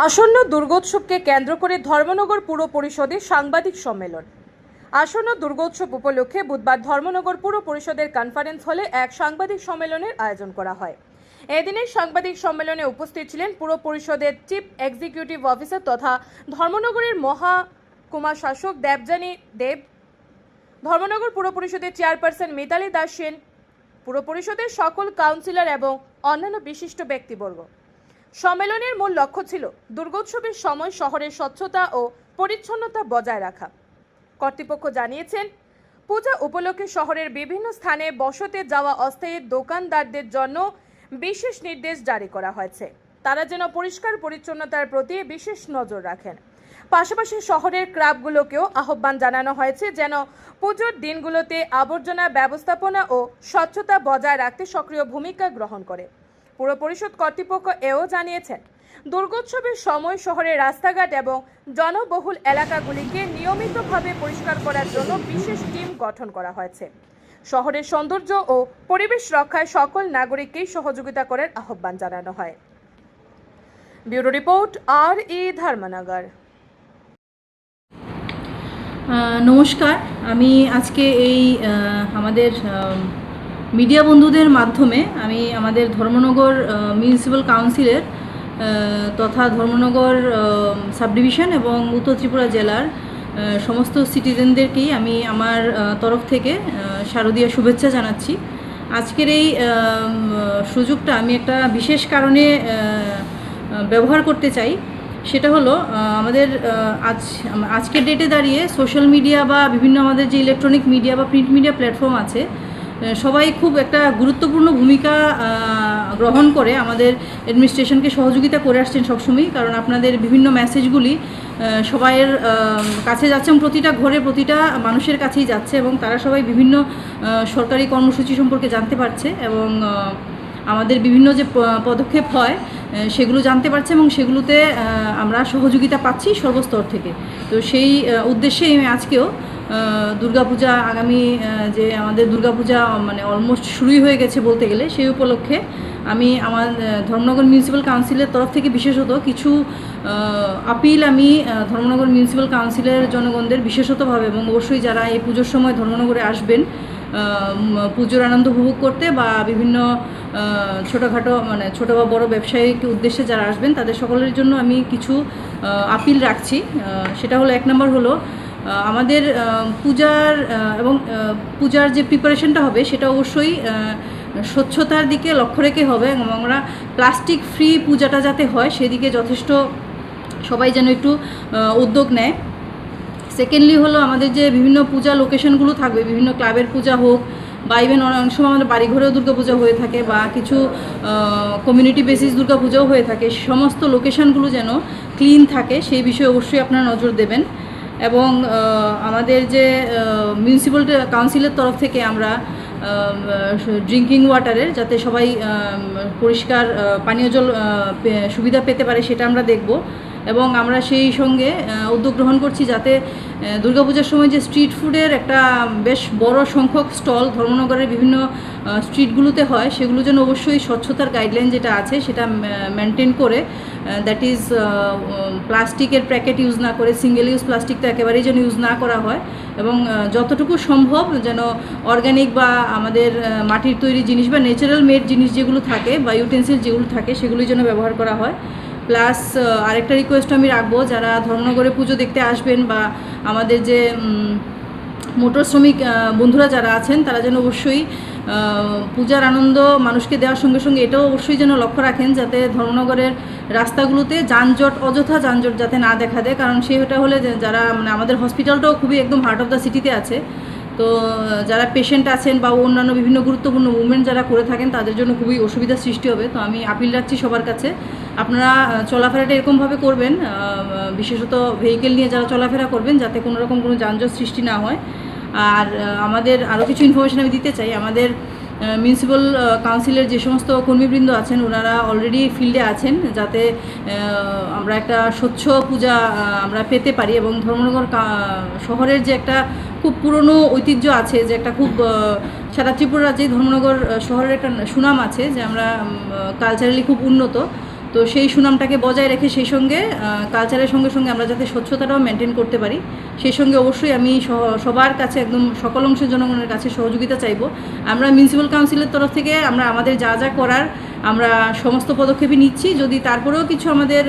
আসন্ন দুর্গোৎসবকে কেন্দ্র করে ধর্মনগর পুর পরিষদের সাংবাদিক সম্মেলন। আসন্ন দুর্গোৎসব উপলক্ষে বুধবার ধর্মনগর পুর পরিষদের কনফারেন্স হলে এক সাংবাদিক সম্মেলনের আয়োজন করা হয়। এদিনের সাংবাদিক সম্মেলনে উপস্থিত ছিলেন পুর পরিষদের চিফ এক্সিকিউটিভ অফিসার তথা ধর্মনগরের মহাকুমা শাসক দেবযানী দেব, ধর্মনগর পুর পরিষদের চেয়ারপারসন মিতালি দাস সেন, পুর পরিষদের সকল কাউন্সিলর এবং অন্যান্য বিশিষ্ট ব্যক্তিবর্গ। সম্মেলনের মূল লক্ষ্য ছিল দুর্গোৎসবের সময় শহরের স্বচ্ছতা ও পরিচ্ছন্নতা বজায় রাখা। কর্তৃপক্ষ জানিয়েছেন, পূজা উপলক্ষে শহরের বিভিন্ন স্থানে বসতে যাওয়া অস্থায়ী দোকানদারদের জন্য বিশেষ নির্দেশ জারি করা হয়েছে। তারা যেন পরিষ্কার পরিচ্ছন্নতার প্রতি বিশেষ নজর রাখেন। পাশাপাশি শহরের ক্লাবগুলোকেও আহ্বান জানানো হয়েছে যেন পুজোর দিনগুলোতে আবর্জনা ব্যবস্থাপনা ও স্বচ্ছতা বজায় রাখতে সক্রিয় ভূমিকা গ্রহণ করে। পুর পরিষদ কর্তৃপক্ষ এও জানিয়েছেন, দুর্গোৎসবের সময় শহরের রাস্তাঘাট এবং জনবহুল এলাকাগুলিকে নিয়মিতভাবে পরিষ্কার করার জন্য বিশেষ টিম গঠন করা হয়েছে। শহরের সৌন্দর্য ও পরিবেশ রক্ষায় সকল নাগরিককেই সহযোগিতা করার আহ্বান জানানো হয়। ব্যুরো রিপোর্ট, আর ই ধর্মনগর। নমস্কার। আমি আজকে এই আমাদের মিডিয়া বন্ধুদের মাধ্যমে আমি আমাদের ধর্মনগর মিউনিসিপ্যাল কাউন্সিলের তথা ধর্মনগর সাব ডিভিশন এবং উত্তর ত্রিপুরা জেলার সমস্ত সিটিজেনদেরকেই আমি আমার তরফ থেকে শারদীয় শুভেচ্ছা জানাচ্ছি। আজকের এই সুযোগটা আমি একটা বিশেষ কারণে ব্যবহার করতে চাই। সেটা হলো আমাদের আজ, আজকের ডেটে দাঁড়িয়ে সোশ্যাল মিডিয়া বা বিভিন্ন আমাদের যে ইলেকট্রনিক মিডিয়া বা প্রিন্ট মিডিয়া প্ল্যাটফর্ম আছে সবাই খুব একটা গুরুত্বপূর্ণ ভূমিকা গ্রহণ করে আমাদের অ্যাডমিনিস্ট্রেশনকে সহযোগিতা করে আসছেন সবসময় কারণ আপনাদের বিভিন্ন মেসেজগুলি সবাইয়ের কাছে যাচ্ছে প্রতিটা ঘরে প্রতিটা মানুষের কাছেই যাচ্ছে এবং তারা সবাই বিভিন্ন সরকারি কর্মসূচি সম্পর্কে জানতে পারছে এবং আমাদের বিভিন্ন যে পদক্ষেপ হয় সেগুলো জানতে পারছে এবং সেগুলোতে আমরা সহযোগিতা পাচ্ছি সর্বস্তর থেকে। তো সেই উদ্দেশ্যে আজকেও দুর্গাপূজা আগামী যে আমাদের দুর্গাপূজা মানে অলমোস্ট শুরুই হয়ে গেছে বলতে গেলে, সেই উপলক্ষে আমি আমার ধর্মনগর মিউনিসিপ্যাল কাউন্সিলের তরফ থেকে বিশেষত কিছু আপিল আমি ধর্মনগর মিউনিসিপ্যাল কাউন্সিলের জনগণদের বিশেষতভাবে এবং অবশ্যই যারা এই পুজোর সময় ধর্মনগরে আসবেন পুজোর আনন্দ উপভোগ করতে বা বিভিন্ন ছোটোখাটো মানে ছোটো বা বড় ব্যবসায়িক উদ্দেশ্যে যারা আসবেন, তাদের সকলের জন্য আমি কিছু আপিল রাখছি। সেটা হলো এক নম্বর হলো আমাদের পূজার এবং পূজার যে প্রিপারেশনটা হবে, সেটা অবশ্যই স্বচ্ছতার দিকে লক্ষ্য রেখে হবে এবং আমরা প্লাস্টিক ফ্রি পূজাটা যাতে হয়, সেদিকে যথেষ্ট সবাই যেন একটু উদ্যোগ নেয়। সেকেন্ডলি হলো আমাদের যে বিভিন্ন পূজা লোকেশনগুলো থাকবে, বিভিন্ন ক্লাবের পূজা হোক, বা ইভেন অনেক সময় আমাদের বাড়িঘরেও দুর্গাপূজা হয়ে থাকে, বা কিছু কমিউনিটি বেসিস দুর্গাপূজাও হয়ে থাকে, সমস্ত লোকেশানগুলো যেন ক্লিন থাকে, সেই বিষয়ে অবশ্যই আপনারা নজর দেবেন। এবং আমাদের যে মিউনিসিপ্যাল কাউন্সিলের তরফ থেকে আমরা ড্রিঙ্কিং ওয়াটারের যাতে সবাই পরিষ্কার পানীয় জল সুবিধা পেতে পারে সেটা আমরা দেখব। এবং আমরা সেই সঙ্গে উদ্যোগ গ্রহণ করছি যাতে দুর্গাপূজার সময় যে স্ট্রিট ফুডের একটা বেশ বড় সংখ্যক স্টল ধর্মনগরের বিভিন্ন স্ট্রিটগুলোতে হয়, সেগুলো যেন অবশ্যই স্বচ্ছতার গাইডলাইন যেটা আছে, সেটা মেনটেন করে দ্যাট ইজ প্লাস্টিকের প্যাকেট ইউজ না করে সিঙ্গেল ইউজ প্লাস্টিক তো একেবারেই যেন ইউজ না করা হয় এবং যতটুকু সম্ভব যেন অর্গানিক বা আমাদের মাটির তৈরি জিনিস বা ন্যাচারাল মেড জিনিস যেগুলো থাকে বা ইউটেন্সিল যেগুলো থাকে, সেগুলোই যেন ব্যবহার করা হয়। প্লাস আরেকটা রিকোয়েস্ট আমি রাখব, যারা ধর্মনগরে পুজো দেখতে আসবেন বা আমাদের যে মোটর শ্রমিক বন্ধুরা যারা আছেন, তারা যেন অবশ্যই পূজার আনন্দ মানুষকে দেওয়ার সঙ্গে সঙ্গে এটাও অবশ্যই যেন লক্ষ্য রাখেন, যাতে ধর্মনগরের রাস্তাগুলোতে যানজট, অযথা যানজট যাতে না দেখা দেয়। কারণ সেটা হলে যারা মানে আমাদের হসপিটালটাও খুবই একদম হার্ট অফ দ্য সিটিতে আছে। তো যারা পেশেন্ট আছেন বা অন্যান্য বিভিন্ন গুরুত্বপূর্ণ মুভমেন্ট যারা করে থাকেন, তাদের জন্য খুবই অসুবিধার সৃষ্টি হবে। তো আমি আপিল রাখছি সবার কাছে। আপনারা চলাফেরাটা এরকমভাবে করবেন বিশেষত ভেহিকেল নিয়ে যারা চলাফেরা করবেন, যাতে কোনো রকম কোনো যানজট সৃষ্টি না হয়। আর আমাদের আরও কিছু ইনফরমেশন আমি দিতে চাই। আমাদের মিউনিসিপ্যাল কাউন্সিলের যে সমস্ত কর্মীবৃন্দ আছেন, ওনারা অলরেডি ফিল্ডে আছেন, যাতে আমরা একটা স্বচ্ছ পূজা আমরা পেতে পারি এবং ধর্মনগর শহরের যে একটা খুব পুরনো ঐতিহ্য আছে, যে একটা খুব সারা ত্রিপুরা রাজ্যে ধর্মনগর শহরের একটা সুনাম আছে, যে আমরা কালচারালি খুব উন্নত। তো সেই সুনামটাকে বজায় রেখে সেই সঙ্গে কালচারের সঙ্গে সঙ্গে আমরা যাতে স্বচ্ছতাটাও মেনটেন করতে পারি, সেই সঙ্গে অবশ্যই আমি সবার কাছে একদম সকল অংশের জনগণের কাছে সহযোগিতা চাইব। আমরা মিউনিসিপ্যাল কাউন্সিলের তরফ থেকে আমরা আমাদের যা যা করার আমরা সমস্ত পদক্ষেপই নিচ্ছি। যদি তারপরেও কিছু আমাদের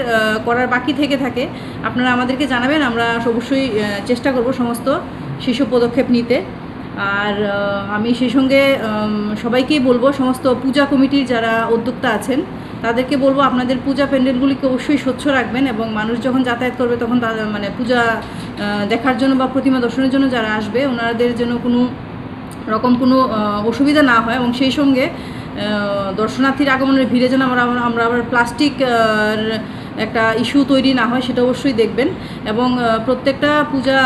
করার বাকি থেকে থাকে, আপনারা আমাদেরকে জানাবেন, আমরা অবশ্যই চেষ্টা করব সমস্ত সেসব পদক্ষেপ নিতে। আর আমি সেই সঙ্গে সবাইকেই বলব, সমস্ত পূজা কমিটির যারা উদ্যোক্তা আছেন তাদেরকে বলব, আপনাদের পূজা প্যান্ডেলগুলিকে অবশ্যই স্বচ্ছ রাখবেন এবং মানুষ যখন যাতায়াত করবে তখন তাদের মানে পূজা দেখার জন্য বা প্রতিমা দর্শনের জন্য যারা আসবে, ওনাদের জন্য কোনো রকম কোনো অসুবিধা না হয় এবং সেই সঙ্গে দর্শনার্থীর আগমনের ভিড়ে যেন আমরা আমরা আবার প্লাস্টিক একটা ইস্যু তৈরি না হয় সেটা অবশ্যই দেখবেন এবং প্রত্যেকটা পূজা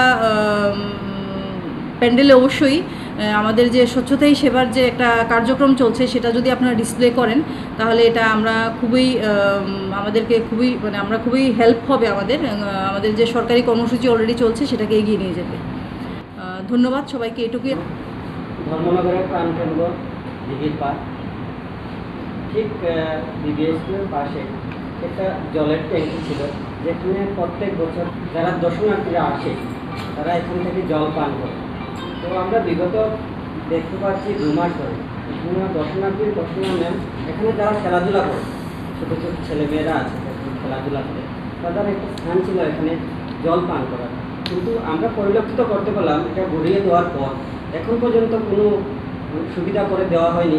প্যান্ডেলে অবশ্যই আমাদের যে স্বচ্ছতাই সেবার যে একটা কার্যক্রম চলছে সেটা যদি আপনারা ডিসপ্লে করেন তাহলে এটা আমরা খুবই আমাদেরকে খুবই মানে আমরা খুবই হেল্প হবে আমাদের আমাদের যে সরকারি কর্মসূচি অলরেডি চলছে সেটাকে এগিয়ে নিয়ে আহ, ধন্যবাদ সবাইকে এটুকুই। ধর্মনগরের প্রাণকেন্দ্র দিঘির পাড়। ঠিক বিবিএসপির পাশে একটা জলের ট্যাঙ্কি ছিল যেখানে প্রত্যেক বছর যারা দর্শনার্থীরা আসে তারা এখান থেকে জল পান করে। তো আমরা বিগত দেখতে পাচ্ছি দু মাস ধরে। দর্শনার্থীর দর্শনা নেন এখানে যারা খেলাধুলা করে, ছোটো ছোটো ছেলেমেয়েরা আছে খেলাধুলা করে, তাদের একটা স্থান ছিল এখানে জল পান করার। কিন্তু আমরা পরিলক্ষিত করতে পারলাম, এটা গড়িয়ে দেওয়ার পর এখন পর্যন্ত কোনো সুবিধা করে দেওয়া হয়নি।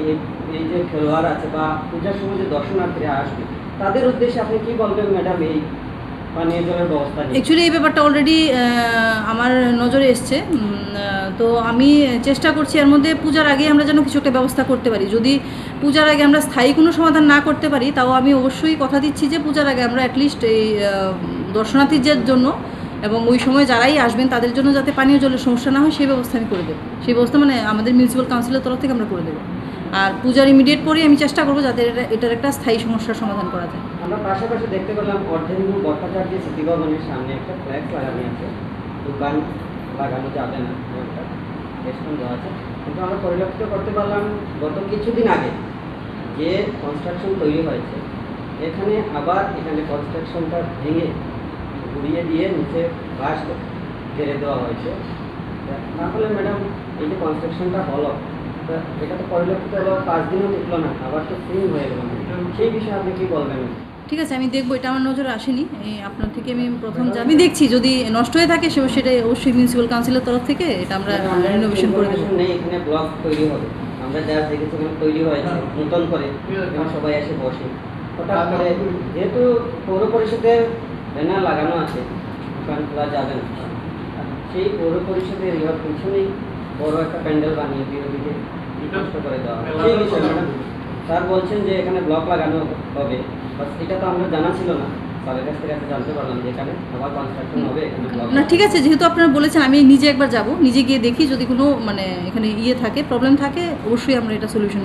এই যে খেলোয়াড় আছে বা পূজার সময় যে দর্শনার্থীরা আসবে, তাদের উদ্দেশ্যে আপনি কি বলবেন ম্যাডাম এই অ্যাকচুয়ালি এই ব্যাপারটা অলরেডি আমার নজরে এসছে। তো আমি চেষ্টা করছি, এর মধ্যে পূজার আগে আমরা যেন কিছু একটা ব্যবস্থা করতে পারি। যদি পূজার আগে আমরা স্থায়ী কোনো সমাধান না করতে পারি, তাও আমি অবশ্যই কথা দিচ্ছি যে পূজার আগে আমরা অ্যাটলিস্ট এই দর্শনার্থীদের জন্য এবং ওই সময় যারাই আসবেন, তাদের জন্য যাতে পানীয় জলের সমস্যা না হয়, সেই ব্যবস্থা আমি করে দেবো। সেই ব্যবস্থা মানে আমাদের মিউনিসিপ্যাল কাউন্সিলের তরফ থেকে আমরা করে দেবো। আর পূজার ইমিডিয়েট পরেই আমি চেষ্টা করব যাতে এটার একটা স্থায়ী সমস্যার সমাধান করা যায়। আমরা পাশাপাশি দেখতে পেলাম অর্ধেন্দু ভট্টাচার্য স্মৃতি ভবনের সামনে একটা ফ্ল্যাগ লাগানো আছে। দোকান লাগানো যাবে না দেওয়া আছে। কিন্তু আমরা পরিলক্ষিত করতে পারলাম গত কিছুদিন আগে যে কনস্ট্রাকশন তৈরি হয়েছে। এখানে আবার এখানে কনস্ট্রাকশনটা ভেঙে ঘুরিয়ে দিয়ে নিচে বাস ঘেরে দেওয়া হয়েছে। তা না হলে ম্যাডাম এই যে কনস্ট্রাকশনটা হলো এটা তো পরিলক্ষিত হলো পাঁচ দিনও টিকলো না, আবার তো সিম হয়ে গেল। সেই বিষয়ে আপনি কি বলবেন? ঠিক আছে, আমি দেখব, এটা আমার নজরে আসেনি। আপনার থেকে আমি প্রথম আমি দেখছি, যদি নষ্ট হয়ে থাকে সে সেটা অবশ্যই মিউনিসিপ্যাল কাউন্সিলের তরফ থেকে এটা আমরা রিনোভেশন করে দেবো। তৈরি হবে। আমরা দেখেছি তৈরি নতুন করে। সবাই এসে বসে। যেহেতু পৌর পরিষদের ব্যানার লাগানো আছে সেই পৌর পরিষদের পিছনেই বড় একটা প্যান্ডেল বানিয়ে দিয়ে নষ্ট করে দেওয়া স্যার বলছেন যে এখানে ব্লক লাগানো হবে। বাস এটা তো আমরা জানা ছিল না। না ঠিক আছে যেহেতু আপনারা বলেছেন আমি নিজে একবার যাব নিজে গিয়ে দেখি যদি কোনো মানে এখানে ইয়ে থাকে প্রবলেম থাকে অবশ্যই আমরা এটা সলিউশন